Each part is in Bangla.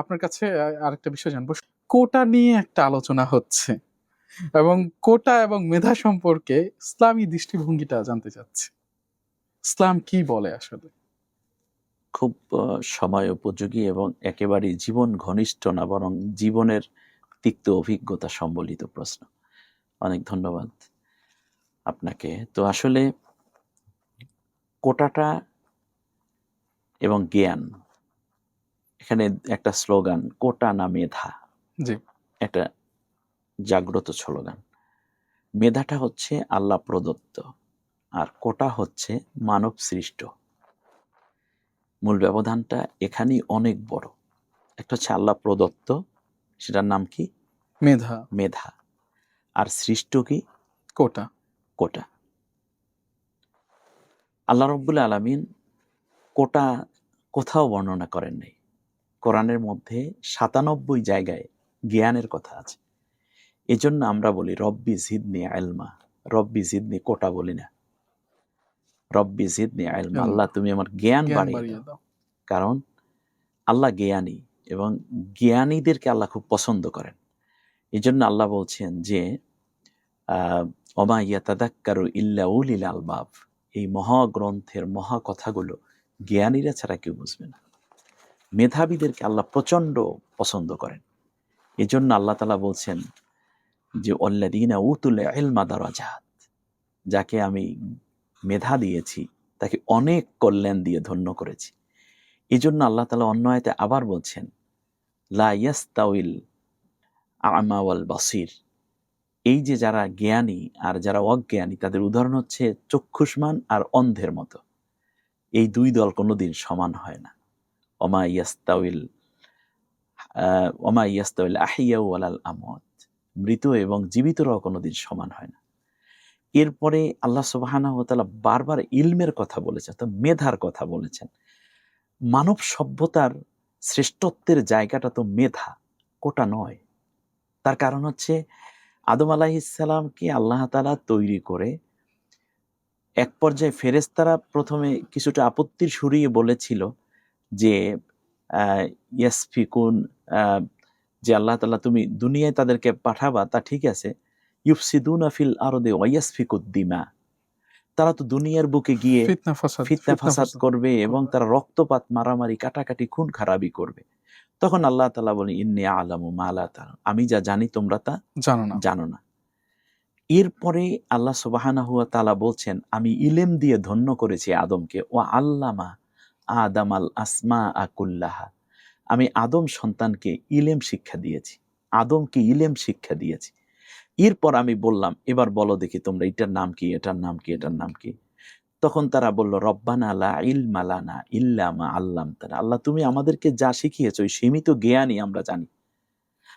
আপনার কাছে আরেকটা বিষয় জানব। কোটা নিয়ে একটা আলোচনা হচ্ছে এবং কোটা এবং মেধা সম্পর্কে ইসলামী দৃষ্টিভঙ্গিটা জানতে চাচ্ছি। ইসলাম কি বলে আসলে? খুব সময় উপযোগী এবং একেবারে জীবন ঘনিষ্ঠ না, বরং জীবনের তিক্ত অভিজ্ঞতা সম্বলিত প্রশ্ন। অনেক ধন্যবাদ আপনাকে। তো আসলে কোটাটা এবং জ্ঞান একটা স্লোগান কোটা না মেধা। জি। একটা জাগ্রত স্লোগান। মেধাটা হচ্ছে আল্লাহ প্রদত্ত আর কোটা হচ্ছে মানব সৃষ্ট। মূল ব্যবধানটা এখানেই অনেক বড়। একটা হচ্ছে আল্লাহ প্রদত্ত সেটার নাম কি? মেধা। মেধা। আর সৃষ্ট কি? কোটা। কোটা। আল্লাহ রব্বুল আলমিন কোটা কোথাও বর্ণনা করেন নাই কোরআনের মধ্যে সাতানব্বই জায়গায় জ্ঞানের কথা আছে। এজন্য আমরা বলি রব্বি জিদনি আলমা রব্বি জিদনি কোটা বলি না। রব্বি জিদনি আলমা আল্লাহ তুমি আমার জ্ঞান বাড়িয়ে দাও। কারণ আল্লাহ জ্ঞানী এবং জ্ঞানীদেরকে আল্লাহ খুব পছন্দ করেন। এই জন্য আল্লাহ বলছেন যে আহ, অমা ইয়াতাদাক্কারু ইল্লা উলিল আলবাব এই মহাগ্রন্থের মহা কথাগুলো জ্ঞানীরা ছাড়া কেউ বুঝবে না। মেধাবীদেরকে আল্লাহ প্রচণ্ড পছন্দ করেন। এই জন্য আল্লাহ তালা বলছেন যে অল্লাদিনা উতুল দারাজাত যাকে আমি মেধা দিয়েছি, তাকে অনেক কল্যাণ দিয়ে ধন্য করেছি। এই জন্য আল্লাহ তালা অন্য আয়তে আবার বলছেন, লা ইয়াস্তাউইল আমা ওয়াল বাসির এই যে যারা জ্ঞানী আর যারা অজ্ঞানী, তাদের উদাহরণ হচ্ছে চক্ষুষ্মান আর অন্ধের মতো। এই দুই দল কোনোদিন সমান হয় না। অমা ইয়াস্তাউইল আহ, অমা ইয়াস্তাউইল আহিয়া ওয়ালাল আমত মৃত এবং জীবিতরাও কোনোদিন সমান হয় না। এরপরে আল্লাহ সুবাহানা তাআলা বারবার ইলমের কথা বলেছেন অর্থাৎ মেধার কথা বলেছেন। মানব সভ্যতার শ্রেষ্ঠত্বের জায়গাটা তো মেধা কোটা নয়। তার কারণ হচ্ছে আদম আলাহিসাল্লামকে আল্লাহ তালা তৈরি করে এক পর্যায়ে ফেরেস্তারা প্রথমে কিছুটা আপত্তির সুরিয়ে বলেছিল যে আহ, ইয়াসফিকুন আহ, যে আল্লাহ তালা তুমি দুনিয়ায় তাদেরকে পাঠাবা তা ঠিক আছে। ইউফসিদুন আফিল আরদে ওয়াইয়াসফিকুদ্দিমা তারা তো দুনিয়ার বুকে গিয়ে ফিতনা ফাসাদ করবে এবং তারা রক্তপাত মারামারি কাটাকাটি খুন খারাপি করবে। তখন আল্লাহ তালা বলেন ইন্নি আলামু মালা আমি যা জানি তোমরা তা জানো না। জানো না। এরপরে আল্লাহ সুবাহানা হুয়া তালা বলছেন আমি ইলেম দিয়ে ধন্য করেছি আদমকে। ও আল্লামা আদাম আল আসমা আকুল্লাহা আমি আদম সন্তানকে ইলেম শিক্ষা দিয়েছি। আদমকে ইলেম শিক্ষা দিয়েছি। এরপর আমি বললাম, এবার বলো দেখি তোমরা এটার নাম কি, এটার নাম কি, এটার নাম কি? তখন তারা বলল, রব্বানা লা ইলমালানা ইল্লামা আল্লাম তারা আল্লাহ, তুমি আমাদেরকে যা শিখিয়েছ ওই সীমিত জ্ঞানই আমরা জানি।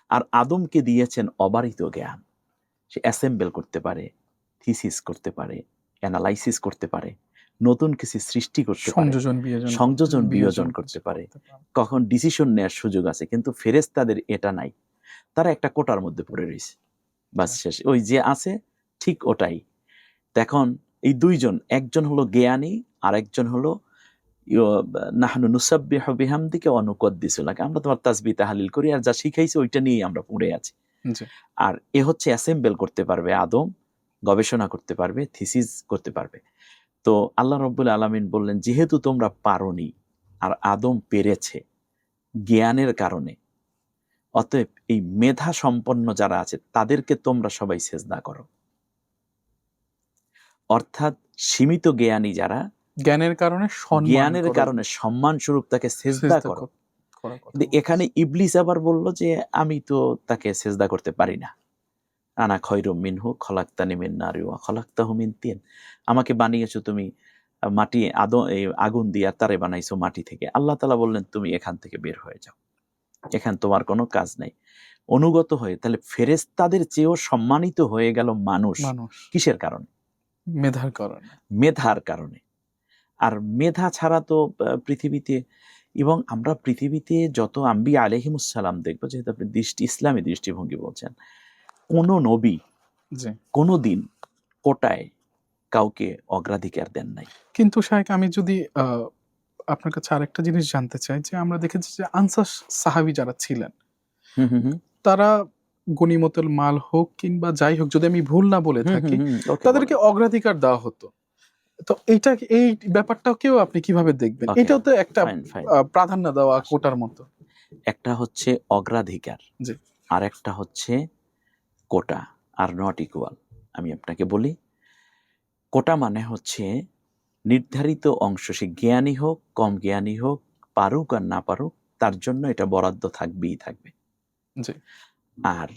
আর আদমকে দিয়েছেন অবারিত জ্ঞান। সে অ্যাসেম্বল করতে পারে, থিসিস করতে পারে, অ্যানালাইসিস করতে পারে। নতুন কিছু সৃষ্টি করতে সংযোজন সংযোজন বিয়োজন করতে পারে। কখন ডিসিশন নেওয়ার সুযোগ আছে কিন্তু ফেরেস্তাদের এটা নাই। তারা একটা কোটার মধ্যে পড়ে রয়েছে। বাস শেষ। ওই যে আছে ঠিক ওটাই। এখন এই দুইজন একজন হলো জ্ঞানী আর একজন হলো নাহনু নুসাব্বিহ বিহামদিকে অনুকদ্দিসুলাকে আমরা তোমার তাসবি তাহালিল করি আর যা শিখাইছে ওইটা নিয়েই আমরা পড়ে আছি। আর এ হচ্ছে অ্যাসেম্বল করতে পারবে আদম গবেষণা করতে পারবে থিসিস করতে পারবে। তো আল্লাহ রব্বুল আলমিন বললেন যেহেতু তোমরা পারোনি আর আদম পেরেছে জ্ঞানের কারণে অতএব এই মেধা সম্পন্ন যারা আছে তাদেরকে তোমরা সবাই সেজদা করো। অর্থাৎ সীমিত জ্ঞানী যারা জ্ঞানের কারণে জ্ঞানের কারণে সম্মান স্বরূপ তাকে সেজদা করো। এখানে ইবলিস আবার বলল যে আমি তো তাকে সেজদা করতে পারি না। আনা খৈরুম মিনহু খলাক্তানি মিন নারি ওয়া খলাক্তাহু মিন তিন। আমাকে বানিয়েছো তুমি মাটি আদো এই আগুন দিয়ে তারে বানাইছো মাটি থেকে। আল্লাহ তালা বললেন তুমি এখান থেকে বের হয়ে যাও। এখান তোমার কোনো কাজ নাই। অনুগত হয়ে তাহলে ফেরেস্তাদের চেয়েও সম্মানিত হয়ে গেল মানুষ মানুষ। কিসের কারণে? মেধার কারণে। মেধার কারণে। আর মেধা ছাড়া তো পৃথিবীতে এবং আমরা পৃথিবীতে যত আম্বি আলহিমুসালাম দেখব যেহেতু আপনি দৃষ্টি ইসলামী দৃষ্টিভঙ্গি বলছেন কোনো নবী কোনো দিন কোটায় কাউকে অগ্রাধিকার দেন নাই। কিন্তু শাহেক আমি যদি আপনার কাছে আরেকটা জিনিস জানতে চাই যে আমরা দেখেছি যে আনসার সাহাবী যারা ছিলেন। তারা গনিমতুল মাল হোক কিংবা যাই হোক যদি আমি ভুল না বলে থাকি তাদেরকে অগ্রাধিকার দেওয়া হতো। তো এইটা এই ব্যাপারটাকেও আপনি কীভাবে দেখবেন? এটাও তো একটা প্রাধান্য দেওয়া কোটার মতো। একটা হচ্ছে অগ্রাধিকার। আর একটা হচ্ছে কোটা আর নট ইকুয়াল আমি আপনাকে বলি কোটা মানে হচ্ছে নির্ধারিত অংশ সে জ্ঞানী হোক কম জ্ঞানী হোক পারুক আর না পারুক তার জন্য এটা বরাদ্দ থাকবেই থাকবে। আর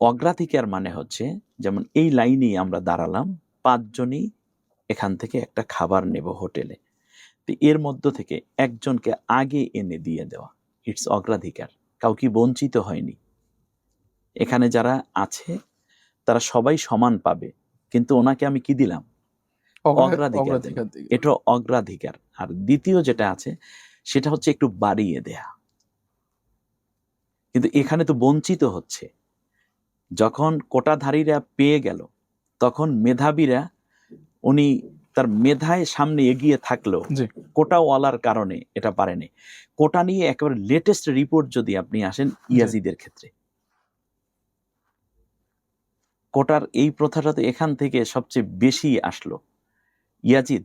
অগ্রাধিকার মানে হচ্ছে যেমন এই লাইনেই আমরা দাঁড়ালাম পাঁচজনই এখান থেকে একটা খাবার নেব হোটেলে। তো এর মধ্য থেকে একজনকে আগে এনে দিয়ে দেওয়া। ইটস অগ্রাধিকার। কাউকে বঞ্চিত হয়নি। এখানে যারা আছে তারা সবাই সমান পাবে। কিন্তু ওনাকে আমি কি দিলাম? অগ্রাধিকার এটা অগ্রাধিকার। আর দ্বিতীয় যেটা আছে সেটা হচ্ছে একটু বাড়িয়ে দেয়া। কিন্তু এখানে তো বঞ্চিত হচ্ছে। যখন কোটাধারীরা পেয়ে গেল তখন মেধাবীরা উনি তার মেধায় সামনে এগিয়ে থাকল কোটাওয়ালার কারণে এটা পারেনি। কোটা নিয়ে একেবারে লেটেস্ট রিপোর্ট যদি আপনি আসেন ইয়াজিদের ক্ষেত্রে। কোটার এই প্রথাটা তো এখান থেকে সবচেয়ে বেশি আসলো। ইয়াজিদ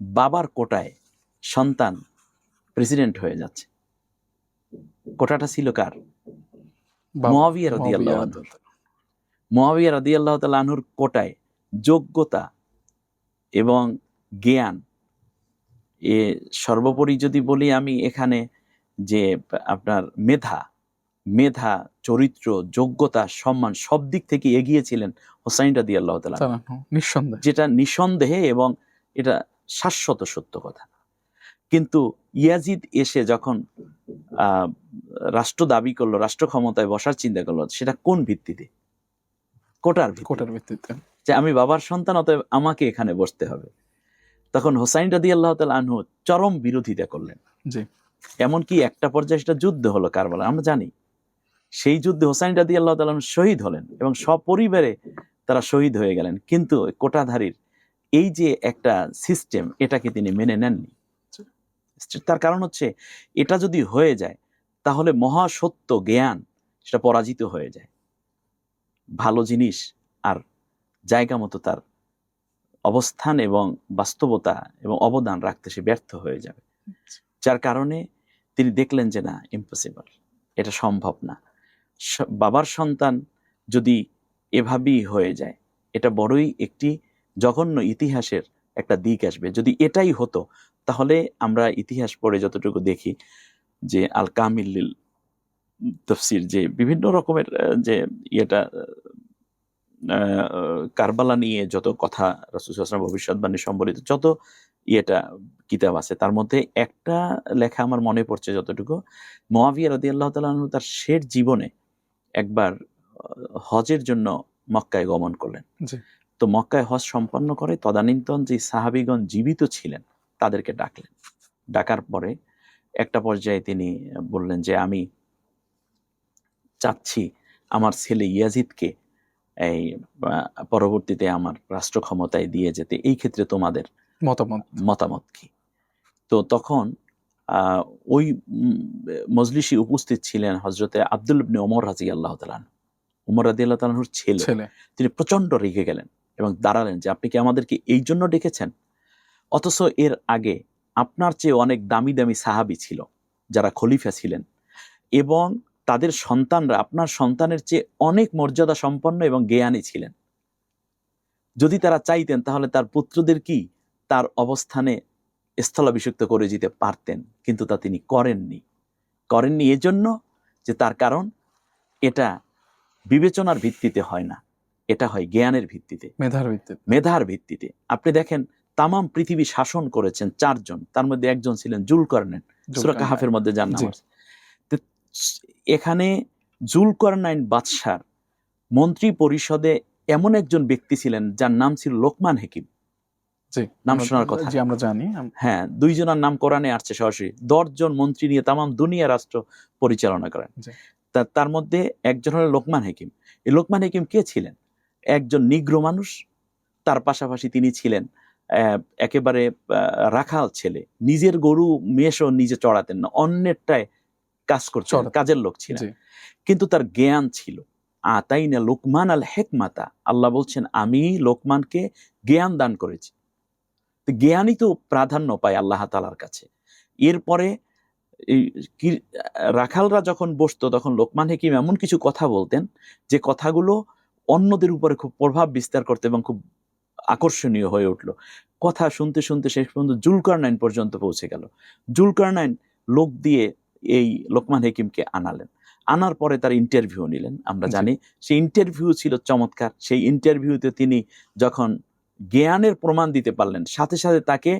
বাবার কোটায় সন্তান প্রেসিডেন্ট হয়ে যাচ্ছে। কোটাটা ছিল কার? মুয়াবিয়া রাদিয়াল্লাহু মুয়াবিয়া আনহু। মুয়াবিয়া রাদিয়াল্লাহু আনহুর কোটায় যোগ্যতা এবং জ্ঞান। এ সর্বোপরি যদি বলি আমি এখানে যে আপনার মেধা মেধা চরিত্র যোগ্যতা সম্মান সব দিক থেকে এগিয়েছিলেন হোসাইন রাদি আল্লাহ চালানো যেটা নিঃসন্দেহে এবং এটা শাশ্বত সত্য কথা। কিন্তু ইয়াজিদ এসে যখন আহ, রাষ্ট্র দাবি করল রাষ্ট্র ক্ষমতায় বসার চিন্তা করল সেটা কোন ভিত্তিতে? কোটার কোটার ভিত্তিতে। যে আমি বাবার সন্তান অতএব আমাকে এখানে বসতে হবে। তখন হোসাইন রাদি আল্লাহ তাল আনহু চরম বিরোধিতা করলেন। জি। এমনকি একটা পর্যায়ে সেটা যুদ্ধ হলো কারবালা আমরা জানি। সেই যুদ্ধে হোসাইন রাদি আল্লাহ তাল শহীদ হলেন এবং সপরিবারে তারা শহীদ হয়ে গেলেন। কিন্তু কোটাধারীর এই যে একটা সিস্টেম এটাকে তিনি মেনে নেননি। তার কারণ হচ্ছে এটা যদি হয়ে যায় তাহলে মহাসত্য জ্ঞান সেটা পরাজিত হয়ে যায়। ভালো জিনিস আর জায়গা মতো তার অবস্থান এবং বাস্তবতা এবং অবদান রাখতে সে ব্যর্থ হয়ে যাবে। যার কারণে তিনি দেখলেন যে না ইম্পসিবল এটা সম্ভব না। বাবার সন্তান যদি এভাবেই হয়ে যায়, এটা বড়ই একটি জঘন্য ইতিহাসের একটা দিক আসবে। যদি এটাই হতো, তাহলে আমরা ইতিহাস পড়ে যতটুকু দেখি যে আল কামিল তফসির যে বিভিন্ন রকমের যে ইয়েটা কারবালা নিয়ে যত কথা রসুলাম ভবিষ্যৎবাণী সম্বলিত যত ইয়েটা, কিতাব আছে, তার মধ্যে একটা লেখা আমার মনে পড়ছে যতটুকু। মোয়াবিয়া রাদি আল্লাহ তালু তার শের জীবনে একবার হজের জন্য মক্কায় গমন করলেন। তো মক্কায় হজ সম্পন্ন করে তদানীন্তন যে সাহাবিগণ জীবিত ছিলেন তাদেরকে ডাকলেন। ডাকার পরে একটা পর্যায়ে তিনি বললেন যে আমি চাচ্ছি আমার ছেলে ইয়াজিদকে এই পরবর্তীতে আমার রাষ্ট্র ক্ষমতায় দিয়ে যেতে। এই ক্ষেত্রে তোমাদের মতামত। মতামত কি? তো তখন ওই মজলিসে উপস্থিত ছিলেন হজরতে আব্দুল ইবনে ওমর রাজি আল্লাহ তালান উমর রাজি আল্লাহ তালাহুর ছেলে। তিনি প্রচণ্ড রেগে গেলেন এবং দাঁড়ালেন যে আপনি কি আমাদেরকে এই জন্য ডেকেছেন? অথচ এর আগে আপনার চেয়ে অনেক দামি দামি সাহাবি ছিল যারা খলিফা ছিলেন এবং তাদের সন্তানরা আপনার সন্তানের চেয়ে অনেক মর্যাদা সম্পন্ন এবং জ্ঞানী ছিলেন। যদি তারা চাইতেন তাহলে তার পুত্রদের কি তার অবস্থানে স্থলাভিষিক্ত করে যেতে পারতেন কিন্তু তা তিনি করেননি। করেননি এজন্য যে তার কারণ এটা বিবেচনার ভিত্তিতে হয় না। এটা হয় জ্ঞানের ভিত্তিতে। মেধার ভিত্তিতে। মেধার ভিত্তিতে। আপনি দেখেন তামাম পৃথিবী শাসন করেছেন চারজন তার মধ্যে একজন ছিলেন জুল কর্নেন সুরা কাহাফের মধ্যে যার নাম জি। আছে। এখানে জুলকরনাইন বাদশার মন্ত্রী পরিষদে এমন একজন ব্যক্তি ছিলেন যার নাম ছিল লোকমান হেকিম। নাম শোনার কথা। জি আমরা জানি। হ্যাঁ দুইজনের নাম কোরআনে আসছে সরাসরি। দশজন মন্ত্রী নিয়ে তামাম দুনিয়া রাষ্ট্র পরিচালনা করেন। তার মধ্যে একজন হলো লোকমান হেকিম। এই লোকমান হেকিম কে ছিলেন? একজন নিগ্র মানুষ তার পাশাপাশি তিনি ছিলেন একেবারে রাখাল ছেলে। নিজের গরু মেষও নিজে চড়াতেন না অন্যেরটায় কাজ করতেন কাজের লোক ছিলেন। কিন্তু তার জ্ঞান ছিল। আতাই না লোকমান আল হেকমাতা আল্লাহ বলছেন আমি লোকমানকে জ্ঞান দান করেছি। তো জ্ঞানই তো প্রাধান্য পায় আল্লাহ তালার কাছে। এরপরে রাখালরা যখন বসতো তখন লোকমান হেকিম এমন কিছু কথা বলতেন যে কথাগুলো অন্যদের উপরে খুব প্রভাব বিস্তার করতে এবং খুব আকর্ষণীয় হয়ে উঠল। কথা শুনতে শুনতে শেষ পর্যন্ত জুলকার নাইন পর্যন্ত পৌঁছে গেল। জুলকার নাইন লোক দিয়ে এই লোকমান হেকিমকে আনালেন। আনার পরে তার ইন্টারভিউ নিলেন। আমরা জানি সেই ইন্টারভিউ ছিল চমৎকার। সেই ইন্টারভিউতে তিনি যখন জ্ঞানের প্রমাণ দিতে পারলেন। সাথে সাথে তাকে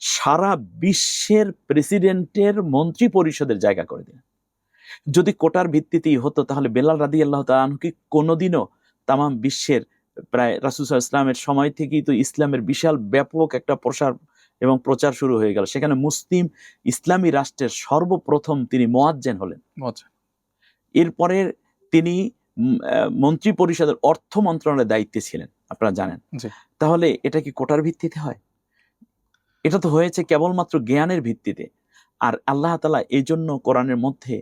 সারা বিশ্বের প্রেসিডেন্টের মন্ত্রী পরিষদের জায়গা করে দিলেন। যদি কোটার ভিত্তিতেই হতো তাহলে বেলাল রাদি আল্লাহ তালু কি কোনোদিনও তামাম বিশ্বের প্রায় রাসুসাহ ইসলামের সময় থেকেই তো ইসলামের বিশাল ব্যাপক একটা প্রসার এবং প্রচার শুরু হয়ে গেল। সেখানে মুসলিম ইসলামী রাষ্ট্রের সর্বপ্রথম তিনি মোয়াজ্জেন হলেন। এরপরে তিনি মন্ত্রী পরিষদের অর্থ মন্ত্রণালয়ের দায়িত্বে ছিলেন। আপনারা জানেন। তাহলে এটা কি কোটার ভিত্তিতে হয়? এটা তো হয়েছে কেবলমাত্র জ্ঞানের ভিত্তিতে। আর আল্লাহ তালা এই জন্য কোরআনের মধ্যে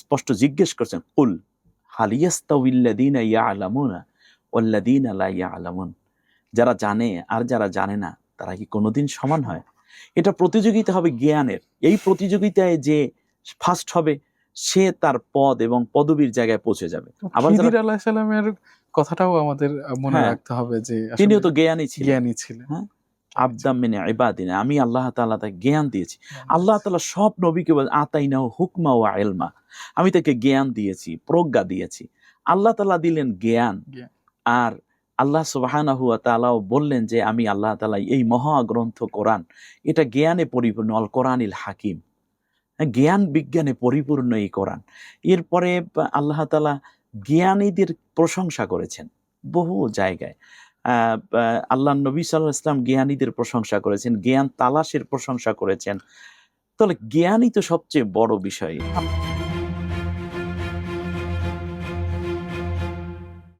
স্পষ্ট জিজ্ঞেস করছেন কুল হালিয়াস্তাউল্লাদিনা ইয়া আলামুনা ওল্লাদিন আলা ইয়া আলামুন যারা জানে আর যারা জানে না তারা কি কোনোদিন সমান হয়? এটা প্রতিযোগিতা হবে জ্ঞানের। এই প্রতিযোগিতায় যে ফার্স্ট হবে সে তার পদ এবং পদবীর জায়গায় পৌঁছে যাবে। আবার খিদির আলাহ সালামের কথাটাও আমাদের মনে হ্যাঁ। রাখতে হবে যে তিনিও তো জ্ঞানী ছিলেন। জ্ঞানী ছিলেন। হ্যাঁ। আবদাম মেনে ইবাদিনা। আমি আল্লাহ তাআলা তাকে জ্ঞান দিয়েছি। আল্লাহ তাআলা সব নবীকে বলে আতাইনা হুকমা ওয়া ইলমা। আমি তাকে জ্ঞান দিয়েছি প্রজ্ঞা দিয়েছি। আল্লাহ তাআলা দিলেন জ্ঞান। আর আল্লাহ সুবহানাহু ওয়া তাআলাও বললেন যে আমি আল্লাহ তাআলা এই মহাগ্রন্থ কোরআন এটা জ্ঞানে পরিপূর্ণ আল কোরআনিল হাকিম। জ্ঞান বিজ্ঞানে পরিপূর্ণ এই কোরআন। এরপরে আল্লাহ তালা জ্ঞানীদের প্রশংসা করেছেন বহু জায়গায়। আল্লাহ নবী সাল্লাহ ইসলাম জ্ঞানীদের প্রশংসা করেছেন, জ্ঞান তালাশের প্রশংসা করেছেন। তাহলে জ্ঞানই তো সবচেয়ে বড় বিষয়।